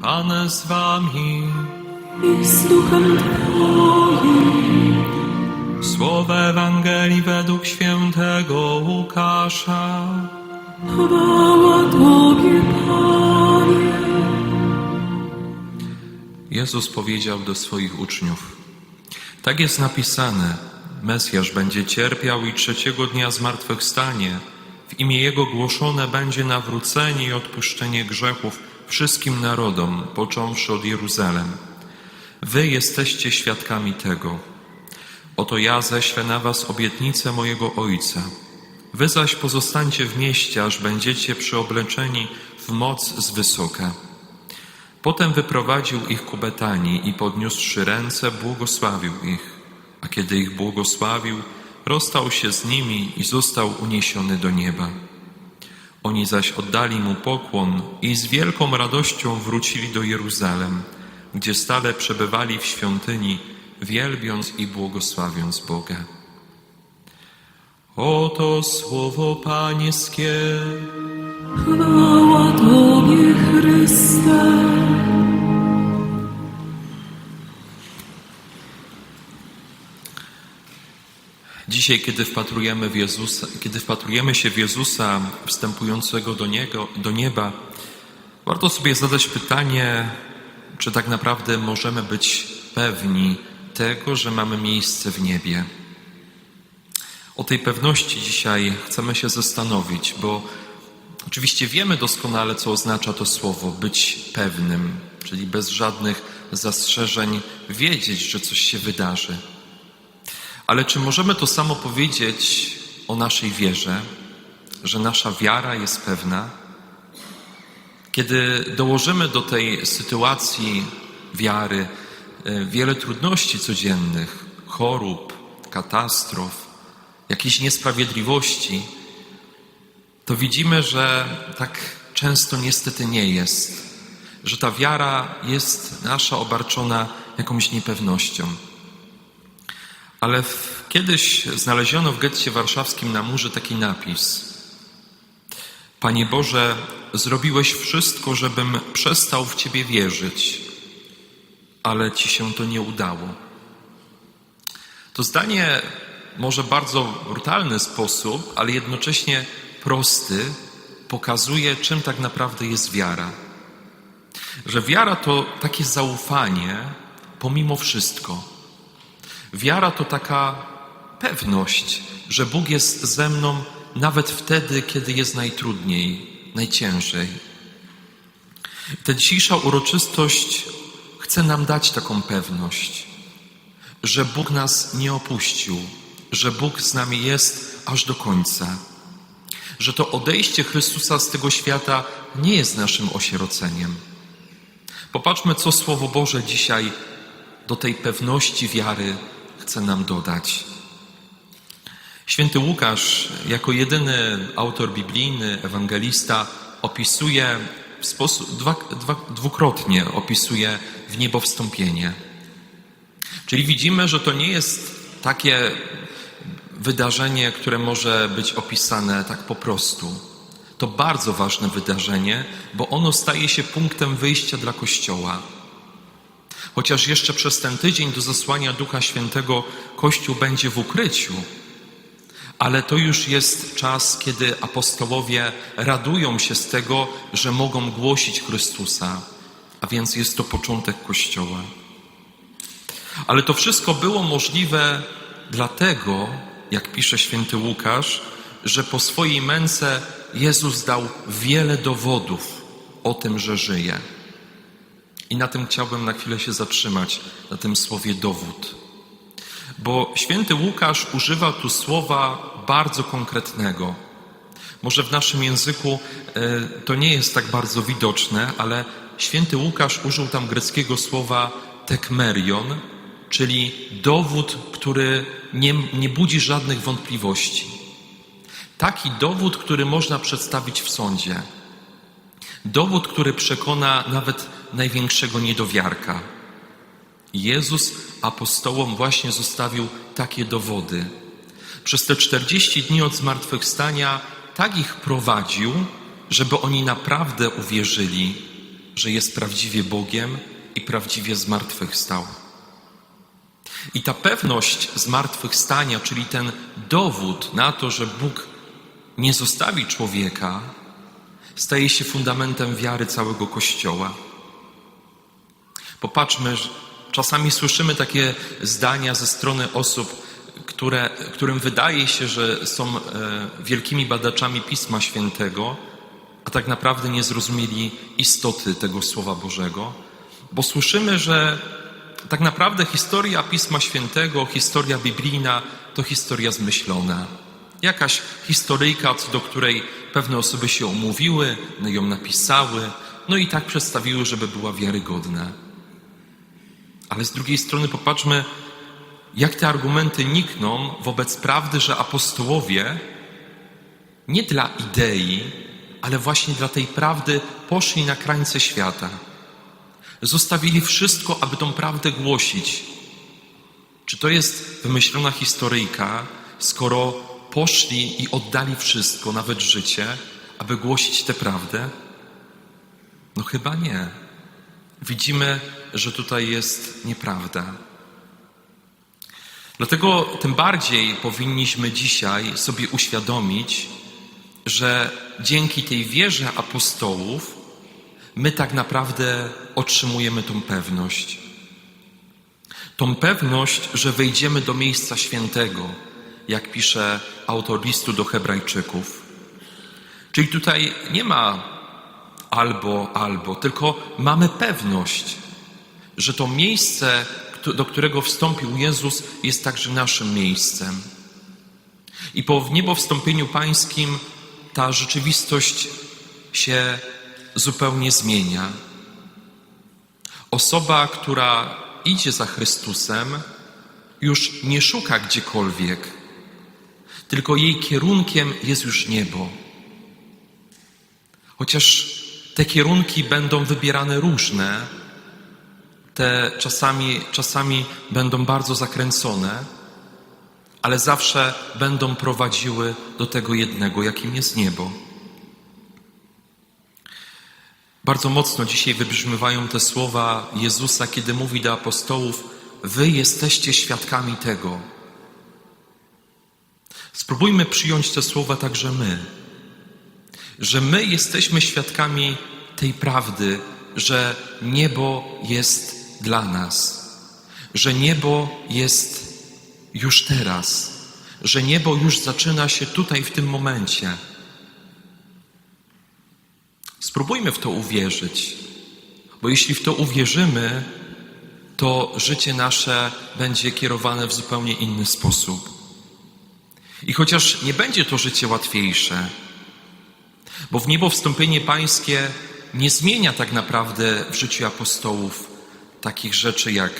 Pan z wami, i z duchem Twoim. słowa Ewangelii według świętego Łukasza. Chwała Tobie, Panie. Jezus powiedział do swoich uczniów: Tak jest napisane: Mesjasz będzie cierpiał i trzeciego dnia zmartwychwstanie. W imię Jego głoszone będzie nawrócenie i odpuszczenie grzechów wszystkim narodom, począwszy od Jeruzalem. Wy jesteście świadkami tego. Oto ja ześlę na was obietnicę mojego Ojca. Wy zaś pozostańcie w mieście, aż będziecie przyobleczeni w moc z wysoka. Potem wyprowadził ich ku Betanii i podniósłszy ręce, błogosławił ich. A kiedy ich błogosławił, rozstał się z nimi i został uniesiony do nieba. Oni zaś oddali mu pokłon i z wielką radością wrócili do Jeruzalem, gdzie stale przebywali w świątyni, wielbiąc i błogosławiąc Boga. Oto słowo Pańskie. Chwała Tobie, Chryste. Dzisiaj, kiedy wpatrujemy, w Jezusa, kiedy wpatrujemy się w Jezusa wstępującego do, niego, do nieba, warto sobie zadać pytanie, czy tak naprawdę możemy być pewni tego, że mamy miejsce w niebie. O tej pewności dzisiaj chcemy się zastanowić, bo oczywiście wiemy doskonale, co oznacza to słowo być pewnym, czyli bez żadnych zastrzeżeń wiedzieć, że coś się wydarzy. Ale czy możemy to samo powiedzieć o naszej wierze, że nasza wiara jest pewna? Kiedy dołożymy do tej sytuacji wiary e, wiele trudności codziennych, chorób, katastrof, jakiejś niesprawiedliwości, to widzimy, że tak często niestety nie jest, że ta wiara jest nasza obarczona jakąś niepewnością. Ale w, kiedyś znaleziono w getcie warszawskim na murze taki napis: Panie Boże, zrobiłeś wszystko, żebym przestał w Ciebie wierzyć, ale Ci się to nie udało. To zdanie może bardzo brutalny sposób, ale jednocześnie prosty, pokazuje, czym tak naprawdę jest wiara. Że wiara to takie zaufanie pomimo wszystko. Wiara to taka pewność, że Bóg jest ze mną nawet wtedy, kiedy jest najtrudniej, najciężej. Ta dzisiejsza uroczystość chce nam dać taką pewność, że Bóg nas nie opuścił, że Bóg z nami jest aż do końca, że to odejście Chrystusa z tego świata nie jest naszym osieroceniem. Popatrzmy, co Słowo Boże dzisiaj do tej pewności wiary chce nam dodać. Święty Łukasz, jako jedyny autor biblijny, ewangelista, opisuje w sposób dwa, dwa, dwukrotnie opisuje w niebo wstąpienie. Czyli widzimy, że to nie jest takie wydarzenie, które może być opisane tak po prostu. To bardzo ważne wydarzenie, bo ono staje się punktem wyjścia dla Kościoła. Chociaż jeszcze przez ten tydzień do zasłania Ducha Świętego Kościół będzie w ukryciu, ale to już jest czas, kiedy apostołowie radują się z tego, że mogą głosić Chrystusa, a więc jest to początek Kościoła. Ale to wszystko było możliwe dlatego, jak pisze święty Łukasz, że po swojej męce Jezus dał wiele dowodów o tym, że żyje. I na tym chciałbym na chwilę się zatrzymać, na tym słowie dowód. Bo święty Łukasz używa tu słowa bardzo konkretnego. Może w naszym języku e, to nie jest tak bardzo widoczne, ale święty Łukasz użył tam greckiego słowa tekmerion, czyli dowód, który nie, nie budzi żadnych wątpliwości. Taki dowód, który można przedstawić w sądzie. Dowód, który przekona nawet największego niedowiarka. Jezus apostołom właśnie zostawił takie dowody. Przez te 40 dni od zmartwychwstania tak ich prowadził, żeby oni naprawdę uwierzyli, że jest prawdziwie Bogiem i prawdziwie zmartwychwstał. I ta pewność zmartwychwstania, czyli ten dowód na to, że Bóg nie zostawi człowieka, staje się fundamentem wiary całego Kościoła. Popatrzmy, czasami słyszymy takie zdania ze strony osób, które, którym wydaje się, że są e, wielkimi badaczami Pisma Świętego, a tak naprawdę nie zrozumieli istoty tego Słowa Bożego, bo słyszymy, że tak naprawdę historia Pisma Świętego, historia biblijna to historia zmyślona. Jakaś historyjka, do której pewne osoby się omówiły, no ją napisały, no i tak przedstawiły, żeby była wiarygodna. Ale z drugiej strony popatrzmy, jak te argumenty nikną wobec prawdy, że apostołowie nie dla idei, ale właśnie dla tej prawdy poszli na krańce świata. Zostawili wszystko, aby tą prawdę głosić. Czy to jest wymyślona historyjka, skoro poszli i oddali wszystko, nawet życie, aby głosić tę prawdę? No chyba nie. Widzimy, że tutaj jest nieprawda. Dlatego tym bardziej powinniśmy dzisiaj sobie uświadomić, że dzięki tej wierze apostołów my tak naprawdę otrzymujemy tą pewność. Tą pewność, że wejdziemy do miejsca świętego, jak pisze autor listu do Hebrajczyków. Czyli tutaj nie ma albo, albo, tylko mamy pewność, że to miejsce, do którego wstąpił Jezus, jest także naszym miejscem. I po niebowstąpieniu pańskim ta rzeczywistość się zupełnie zmienia. Osoba, która idzie za Chrystusem, już nie szuka gdziekolwiek, tylko jej kierunkiem jest już niebo. Chociaż te kierunki będą wybierane różne, te czasami, czasami będą bardzo zakręcone, ale zawsze będą prowadziły do tego jednego, jakim jest niebo. Bardzo mocno dzisiaj wybrzmiewają te słowa Jezusa, kiedy mówi do apostołów: Wy jesteście świadkami tego. Spróbujmy przyjąć te słowa także my, że my jesteśmy świadkami tej prawdy, że niebo jest dla nas, że niebo jest już teraz, że niebo już zaczyna się tutaj w tym momencie. Spróbujmy w to uwierzyć, bo jeśli w to uwierzymy, to życie nasze będzie kierowane w zupełnie inny sposób. I chociaż nie będzie to życie łatwiejsze, bo w niebo wstąpienie Pańskie nie zmienia tak naprawdę w życiu apostołów takich rzeczy jak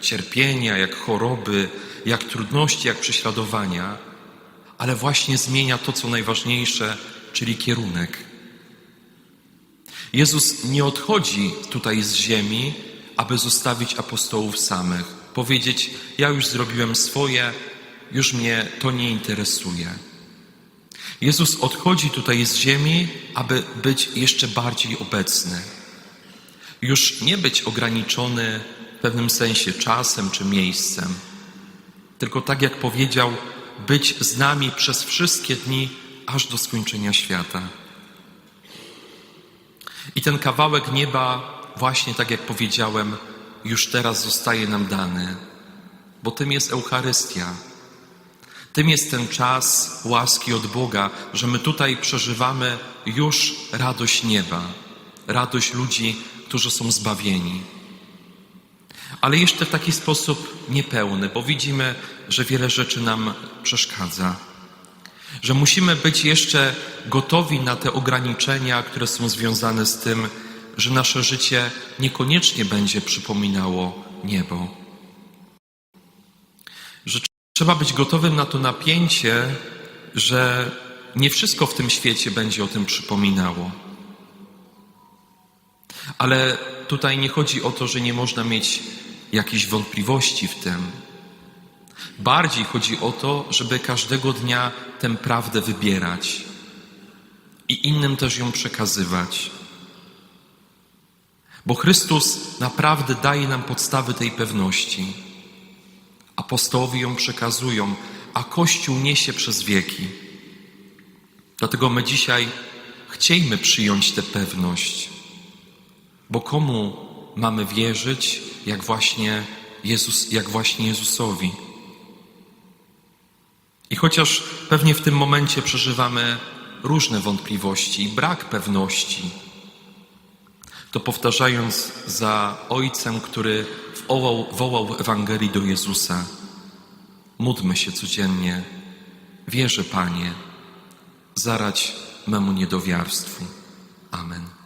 cierpienia, jak choroby, jak trudności, jak prześladowania, ale właśnie zmienia to, co najważniejsze, czyli kierunek. Jezus nie odchodzi tutaj z ziemi, aby zostawić apostołów samych, powiedzieć: Ja już zrobiłem swoje, już mnie to nie interesuje. Jezus odchodzi tutaj z ziemi, aby być jeszcze bardziej obecny. Już nie być ograniczony w pewnym sensie czasem czy miejscem, tylko tak jak powiedział, być z nami przez wszystkie dni, aż do skończenia świata. I ten kawałek nieba, właśnie tak jak powiedziałem, już teraz zostaje nam dany, bo tym jest Eucharystia. Tym jest ten czas łaski od Boga, że my tutaj przeżywamy już radość nieba, radość ludzi, którzy są zbawieni. Ale jeszcze w taki sposób niepełny, bo widzimy, że wiele rzeczy nam przeszkadza. Że musimy być jeszcze gotowi na te ograniczenia, które są związane z tym, że nasze życie niekoniecznie będzie przypominało niebo. Trzeba być gotowym na to napięcie, że nie wszystko w tym świecie będzie o tym przypominało. Ale tutaj nie chodzi o to, że nie można mieć jakichś wątpliwości w tym. Bardziej chodzi o to, żeby każdego dnia tę prawdę wybierać i innym też ją przekazywać. Bo Chrystus naprawdę daje nam podstawy tej pewności. Apostołowie ją przekazują, a Kościół niesie przez wieki. Dlatego my dzisiaj chciejmy przyjąć tę pewność. Bo komu mamy wierzyć, jak właśnie, Jezus, jak właśnie Jezusowi? I chociaż pewnie w tym momencie przeżywamy różne wątpliwości i brak pewności, to powtarzając za Ojcem, który wołał, wołał w Ewangelii do Jezusa, módlmy się codziennie, wierzę Panie, zarać memu niedowiarstwu. Amen.